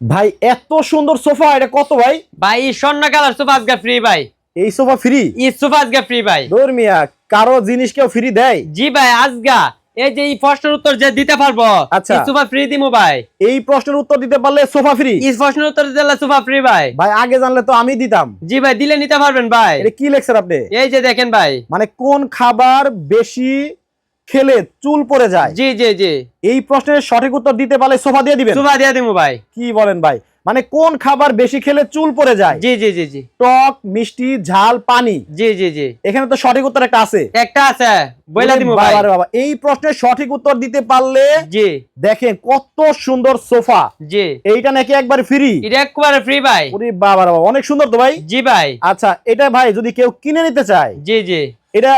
ভাই এত সুন্দর সোফা এটা কত ভাই? ভাই স্বর্ণ কালার সোফা আজকে ফ্রি ভাই। এই সোফা ফ্রি এই সোফা আজকে ফ্রি ভাই। মিয়া কারও জিনিস কেউ ফ্রি দেয়? জি ভাই আজগা। এই যে এই প্রশ্নের উত্তর যে দিতে পারব আচ্ছা। সোফা ফ্রি দিমু ভাই। এই প্রশ্নের উত্তর দিতে পারলে সোফা ফ্রি এই প্রশ্নের উত্তর দিলে সোফা ফ্রি ভাই। ভাই আগে জানলে তো আমি দিতাম। জি ভাই দিলে নিতে পারবেন ভাই। এটা কি লেখছেন আপনি? এই যে দেখেন ভাই। মানে কোন খাবার বেশি খেলে চুল পড়ে যায়। জি জি জি। এই প্রশ্নের সঠিক উত্তর দিতে পারলে সোফা দিয়ে দিবেন। সোফা দিয়ে দিমু ভাই। কি বলেন ভাই? মানে কোন খাবার বেশি খেলে চুল পড়ে যায়? জি জি জি জি। টক মিষ্টি ঝাল পানি। জি জি জি। এখানে তো সঠিক উত্তর একটা আছে। একটা আছে। বইলা দিমু ভাই। বাবা বাবা। এই প্রশ্নের সঠিক উত্তর দিতে পারলে জি। দেখেন কত সুন্দর সোফা। জি। এইটা নাকি একবার ফ্রি? এটা একবারে ফ্রি ভাই। ওরে বাবা বাবা। অনেক সুন্দর তো ভাই? জি ভাই। আচ্ছা এটা ভাই যদি কেউ কিনে নিতে চায় জি জি। এটা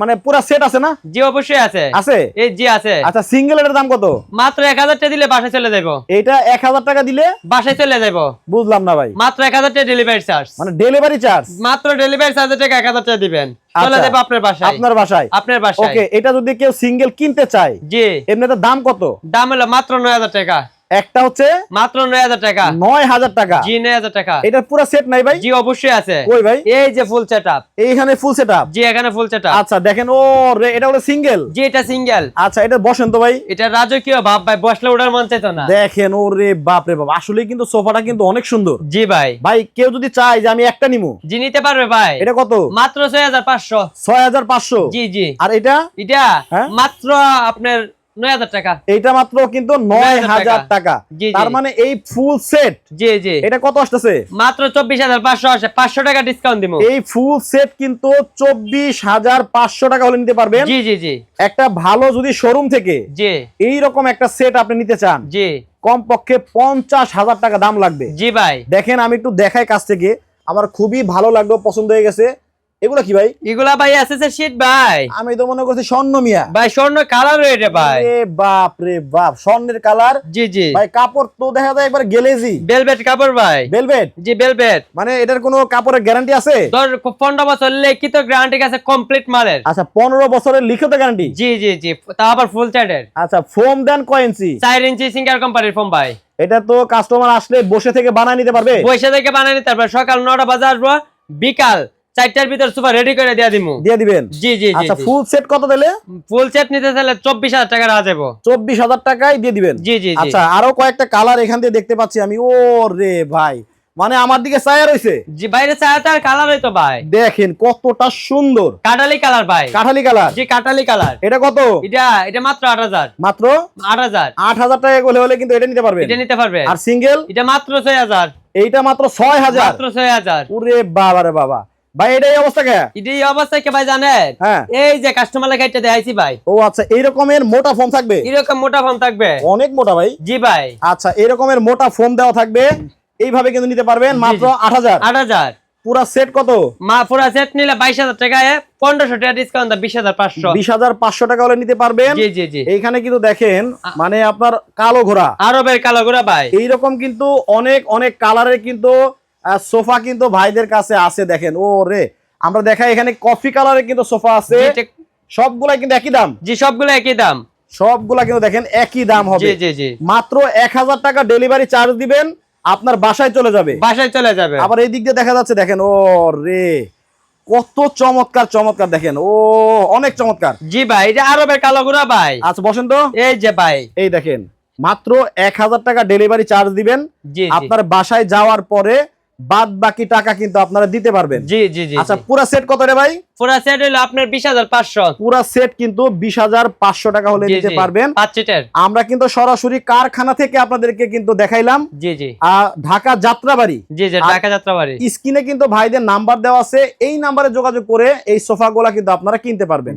মানে পুরো সেট আছে না? জি অবশ্যই আছে। আছে? এই জি আছে। আচ্ছা সিঙ্গেল এটার দাম কত? মাত্র এক হাজার টাকা দিলে বাসায় চলে যাব এটা এক হাজার টাকা দিলে বাসায় চলে যাব বুঝলাম না ভাই। মাত্র এক হাজার টাকা ডেলিভারি চার্জ মানে ডেলিভারি চার্জ মাত্র ডেলিভারি চার্জের টাকা এক হাজার টাকা দিবেন। চলে আচ্ছা। আপনার বাসায়। আপনার বাসায়? আপনার বাসায়। ওকে এটা যদি কেউ সিঙ্গেল কিনতে চায় জি। এমনিতে দাম কত? দাম হলো মাত্র নয় হাজার টাকা। একটা হচ্ছে মাত্র নয় হাজার টাকা। নয় হাজার টাকা। জি নয় হাজার টাকা। এটা পুরো সেট নাই ভাই? জি অবশ্যই আছে। কই ভাই? এই যে ফুল সেট আপ এইখানে ফুল সেট আপ জি এখানে ফুল সেট আচ্ছা দেখেন ও রে এটা হলো সিঙ্গেল জি এটা সিঙ্গেল আচ্ছা এটা বসেন তো ভাই? এটা রাজকীয় ভাব ভাই বসলে ওঠার মন চাইতো না। দেখেন ও রে বাপ রে বাপ আসলে কিন্তু সোফাটা কিন্তু অনেক সুন্দর। জি ভাই। ভাই কেউ যদি চায় যে আমি একটা নিমু জি নিতে পারবে ভাই। এটা কত? মাত্র ছয় হাজার পাঁচশো। ছয় হাজার পাঁচশো। জি জি। আর এটা? এটা হ্যাঁ? মাত্র আপনার টাকা। এইটা মাত্র কিন্তু নয় 9,000 হাজার টাকা। তার মানে এই ফুল সেট জি জি। এটা কত আসতেছে? মাত্র পাঁচশো টাকা ডিসকাউন্ট এই ফুল সেট কিন্তু চব্বিশ হাজার পাঁচশো টাকা হলে নিতে পারবেন। জি জি জি। একটা ভালো যদি শোরুম থেকে জি। এই রকম একটা সেট আপনি নিতে চান জি। কমপক্ষে পঞ্চাশ হাজার টাকা দাম লাগবে। জি ভাই। দেখেন আমি একটু দেখাই কাছ থেকে। আমার খুবই ভালো লাগল পছন্দ হয়ে গেছে। এগুলো কি ভাই? এগুলা ভাই এসএস এর শীট ভাই। আমি তো মনে করছি স্বর্ণ মিয়া। ভাই স্বর্ণ কালার এটা ভাই। রে বাপ রে বাপ স্বর্ণের কালার জি জি। ভাই কাপড় তো দেখা যায় একবার গেলেজি। বেলভেট কাপড় ভাই। বেলভেট জি বেলভেট মানে এটার কোনো কাপড়ের গ্যারান্টি আছে? ধর পনেরো বছর লিখিত গ্যারান্টি আছে কমপ্লিট মালের। আচ্ছা পনেরো বছরের লিখিত গ্যারান্টি জি জি জি। তা আবার ফুল চার্টের আচ্ছা ফোম দেন কয় ইঞ্চি চার ইঞ্চি সিঙ্গার কোম্পানির ফোন ভাই। এটা তো কাস্টমার আসলে বসে থেকে বানায় নিতে পারবে। পয়সা থেকে বানিয়ে নিতে পারবে। সকাল নটা বাজে আসব বিকাল চারটার ভিতর সুপার রেডি করে দিয়ে দিমু। দিয়ে দিবেন? জি জি জি আচ্ছা ফুল সেট কত দিলে? ফুল সেট নিতে চাইলে চব্বিশ হাজার টাকা রাখা যাব চব্বিশ হাজার টাকায় দিয়ে দিবেন? জি জি জি। আচ্ছা আরও কয়েকটা কালার এখান দিয়ে দেখতে পাচ্ছি আমি। ও রে ভাই। মানে আমার দিকে ছায়া রয়েছে জি বাইরে চায় তার কালার হইতো ভাই। দেখেন কতটা সুন্দর। কাটালি কালার ভাই। কাঠালি কালার জি কাটালি কালার এটা কত? এটা এটা মাত্র আট হাজার। মাত্র? আট হাজার। আট হাজার টাকা হলে হলে কিন্তু এটা নিতে পারবেন। এটা নিতে পারবে আর সিঙ্গেল এটা মাত্র ছয় হাজার। এইটা মাত্র ছয় হাজার। মাত্র ছয় হাজার। ওরে বাবা রে বাবা। ভাই এটাই অবস্থা কে? অবস্থায় কে ভাই জানেন? হ্যাঁ। এই যে কাস্টমার লেখাইটা দেখাইছি ভাই। ও আচ্ছা রকমের মোটা থাকবে? এরকম মোটা ফোন থাকবে। অনেক মোটা ভাই। জি ভাই। আচ্ছা এরকমের মোটা ফোম দেওয়া থাকবে। এইভাবে কিন্তু নিতে পারবেন মাত্র পুরা সেট কত? মা পুরা সেট নিলে বাইশ হাজার টাকায় পনেরোশো টাকা ডিসকাউন্ট বিশ হাজার পাঁচশো। বিশ হাজার পাঁচশো টাকা হলে নিতে পারবেন। জি জি জি। এইখানে কিন্তু দেখেন মানে আপনার কালো ঘোড়া। আরবের কালো গোড়া ভাই। এইরকম কিন্তু অনেক অনেক কালারের কিন্তু সোফা কিন্তু ভাইদের কাছে আছে দেখেন। ও রে আমরা দেখাই এখানে কফি কালারের কিন্তু সোফা আছে। সবগুলাই কিন্তু একই দাম? জি সবগুলো একই দাম। সবগুলা কিন্তু দেখেন একই দাম হবে। জি জি জি। মাত্র এক হাজার টাকা ডেলিভারি চার্জ দিবেন আপনার বাসায় চলে যাবে। বাসায় চলে যাবে। আবার এই দিক দিয়ে দেখা যাচ্ছে দেখেন ও রে কত চমৎকার চমৎকার দেখেন। ও অনেক চমৎকার। জি ভাই এটা আরবের কালো গোড়া ভাই। আচ্ছা বসেন তো। এই যে ভাই। এই দেখেন মাত্র এক হাজার টাকা ডেলিভারি চার্জ দিবেন। আপনার বাসায় যাওয়ার পরে বাদ বাকি টাকা কিন্তু আপনারা দিতে পারবেন। জি জি জি আচ্ছা পুরা সেট কত রে ভাই? পুরা সেট হলো আপনার বিশ হাজার পাঁচশো। পুরা সেট কিন্তু বিশ হাজার পাঁচশো টাকা হলে নিতে পারবেন। পাঁচ সিটের আমরা কিন্তু সরাসরি কারখানা থেকে আপনাদেরকে কিন্তু দেখাইলাম। জি জি। ঢাকা যাত্রাবাড়ি। জি জি ঢাকা যাত্রা বাড়ি স্ক্রিনে কিন্তু ভাইদের নাম্বার দেওয়া আছে। এই নাম্বারে যোগাযোগ করে এই সোফাগুলা কিন্তু আপনারা কিনতে পারবেন।